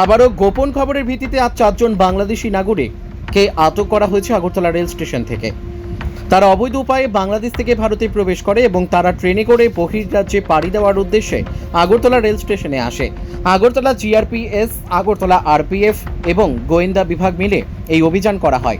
আবারও গোপন খবরের ভিত্তিতে আজ চারজন বাংলাদেশি নাগরিককে আটক করা হয়েছে আগরতলা রেল স্টেশন থেকে। তারা অবৈধ উপায়ে বাংলাদেশ থেকে ভারতে প্রবেশ করে এবং তারা ট্রেনে করে বহির্রাজ্যে পাড়ি দেওয়ার উদ্দেশ্যে আগরতলা রেল স্টেশনে আসে। আগরতলা জিআরপিএস, আগরতলা আরপিএফ এবং গোয়েন্দা বিভাগ মিলে এই অভিযান করা হয়।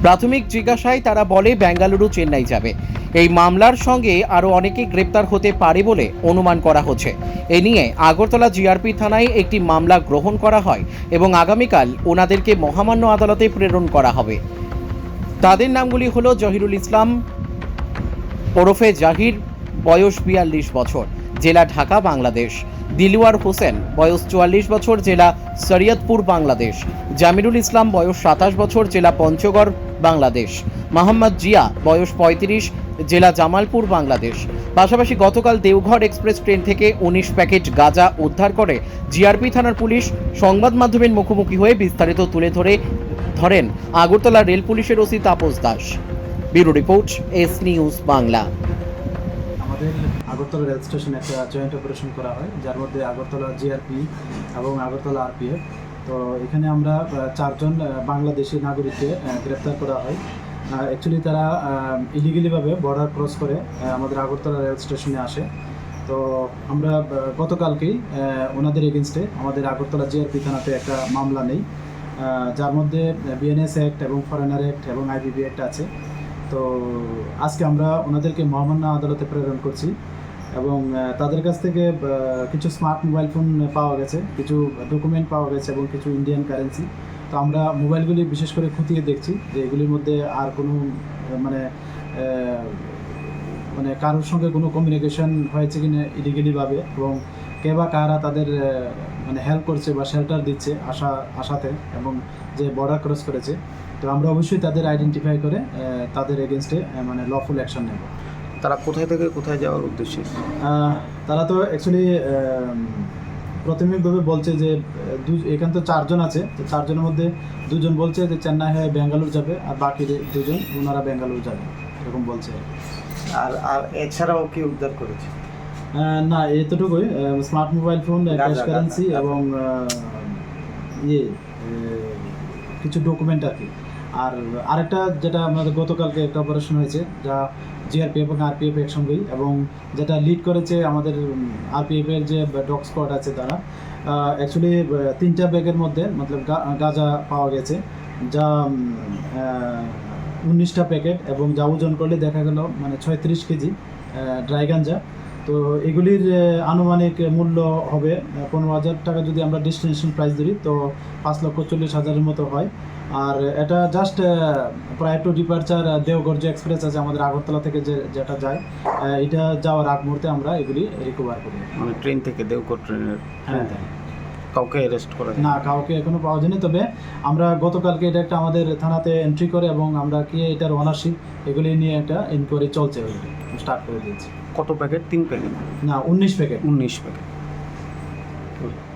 প্রাথমিক জিজ্ঞাসায় তারা বলে বেঙ্গালুরু চেন্নাই যাবে। এই মামলার সঙ্গে আরও অনেকে গ্রেপ্তার হতে পারে বলে অনুমান করা হচ্ছে। এ নিয়ে আগরতলা জিআরপি থানায় একটি মামলা গ্রহণ করা হয় এবং আগামীকাল ওনাদেরকে মহামান্য আদালতে প্রেরণ করা হবে। তাদের নামগুলি হলো জহিরুল ইসলাম, ওরফে জাহির, বয়স বিয়াল্লিশ বছর, জেলা ঢাকা, বাংলাদেশ। দিলওয়ার হোসেন, বয়স চুয়াল্লিশ বছর, জেলা শরিয়তপুর, বাংলাদেশ। জামিরুল ইসলাম, বয়স সাতাশ বছর, জেলা পঞ্চগড়, বাংলাদেশ। মোহাম্মদ জিয়া, বয়স পঁয়ত্রিশ, জেলা জামালপুর, বাংলাদেশ। পাশাপাশি গতকাল দেওঘর এক্সপ্রেস ট্রেন থেকে উনিশ প্যাকেট গাঁজা উদ্ধার করে জিআরপি থানার পুলিশ সংবাদ মাধ্যমের মুখোমুখি হয়ে বিস্তারিত তুলে ধরে ধরেন আগরতলা রেল পুলিশের OC Tapas Das. Bureau report, S News Bangla. আমাদের আগরতলা রেল স্টেশনে একটা জয়েন্ট অপারেশন করা হয়, যার মধ্যে আগরতলা জিআরপি এবং আগরতলা আরপিএফ তো এখানে আমরা চারজন বাংলাদেশি নাগরিককে গ্রেপ্তার করা হয়। অ্যাকচুয়ালি তারা ইলিগেলিভাবে বর্ডার ক্রস করে আমাদের আগরতলা রেল স্টেশনে আসে। তো আমরা গতকালকেই ওনাদের এগেনস্টে আমাদের আগরতলা জিআরপি থানাতে একটা মামলা নেই। যার মধ্যে বিএনএস অ্যাক্ট এবং ফরেনার অ্যাক্ট এবং আইবিবি অ্যাক্ট আছে। তো আজকে আমরা ওনাদেরকে মহামান্য আদালতে প্রেরণ করছি এবং তাদের কাছ থেকে কিছু স্মার্ট মোবাইল ফোন পাওয়া গেছে, কিছু ডকুমেন্ট পাওয়া গেছে এবং কিছু ইন্ডিয়ান কারেন্সি তো আমরা মোবাইলগুলি বিশেষ করে খতিয়ে দেখছি যে এগুলির মধ্যে আর কোনো মানে মানে কারোর সঙ্গে কোনো কমিউনিকেশন হয়েছে কিনা ইলিগেলিভাবে এবং কে বা কারা তাদের মানে হেল্প করছে বা শেল্টার দিচ্ছে আশা আশাতে এবং যে বর্ডার ক্রস করেছে তো আমরা অবশ্যই তাদের আইডেন্টিফাই করে তাদের এগেনস্টে মানে লফুল অ্যাকশন নেব। তারা কোথায় থেকে কোথায় যাওয়ার উদ্দেশ্যে? তারা তো অ্যাকচুয়ালি প্রাথমিকভাবে বলছে যে দু এখানে তো চারজন আছে তো চারজনের মধ্যে দুজন বলছে যে চেন্নাই হয়ে ব্যাঙ্গালোর যাবে আর বাকি দুজন ওনারা ব্যাঙ্গালোর যাবে এরকম বলছে। আর আর এছাড়াও কি উদ্ধার করেছে? না এতটুকুই। Smart mobile phone cash currency এবং ইয়ে কিছু ডকুমেন্ট আর কি। আর আরেকটা যেটা আমাদের গতকালকে একটা অপারেশন হয়েছে যা জিআরপিএফ এবং আরপিএফ একসঙ্গেই এবং যেটা লিড করেছে আমাদের আরপিএফ এর যে ডগ স্কোয়াড আছে তারা অ্যাকচুয়ালি তিনটা ব্যাগের মধ্যে মতলব গাঁজা পাওয়া গেছে যা উনিশটা প্যাকেট এবং যা ওজন করলে দেখা গেল মানে ছয়ত্রিশ কেজি ড্রাই গাঞ্জা তো এগুলির আনুমানিক মূল্য হবে পনেরো হাজার টাকা যদি আমরা ডেস্টিনেশন প্রাইস ধরি তো পাঁচ লক্ষ চল্লিশ হাজারের মতো হয়। আর এটা জাস্ট প্রায় টু ডিপার্চার দেওঘর যে এক্সপ্রেস আছে আমাদের আগরতলা থেকে যে যেটা যায় এটা যাওয়ার আগ মুহূর্তে আমরা এগুলি রিকভার করি। মানে ট্রেন থেকে দেওকর ট্রেনের হ্যাঁ কাউকে অ্যারেস্ট করা না কাউকে এখনও পাওয়া যায়নি তবে আমরা গতকালকে এটা একটা আমাদের থানাতে এন্ট্রি করে এবং আমরা কি এটার ওনারশিপ এগুলি নিয়ে একটা ইনকোয়ারি চলছে স্টার্ট করে দিয়েছি। কত প্যাকেট? তিন প্যাকেট। না উনিশ প্যাকেট। উনিশ প্যাকেট।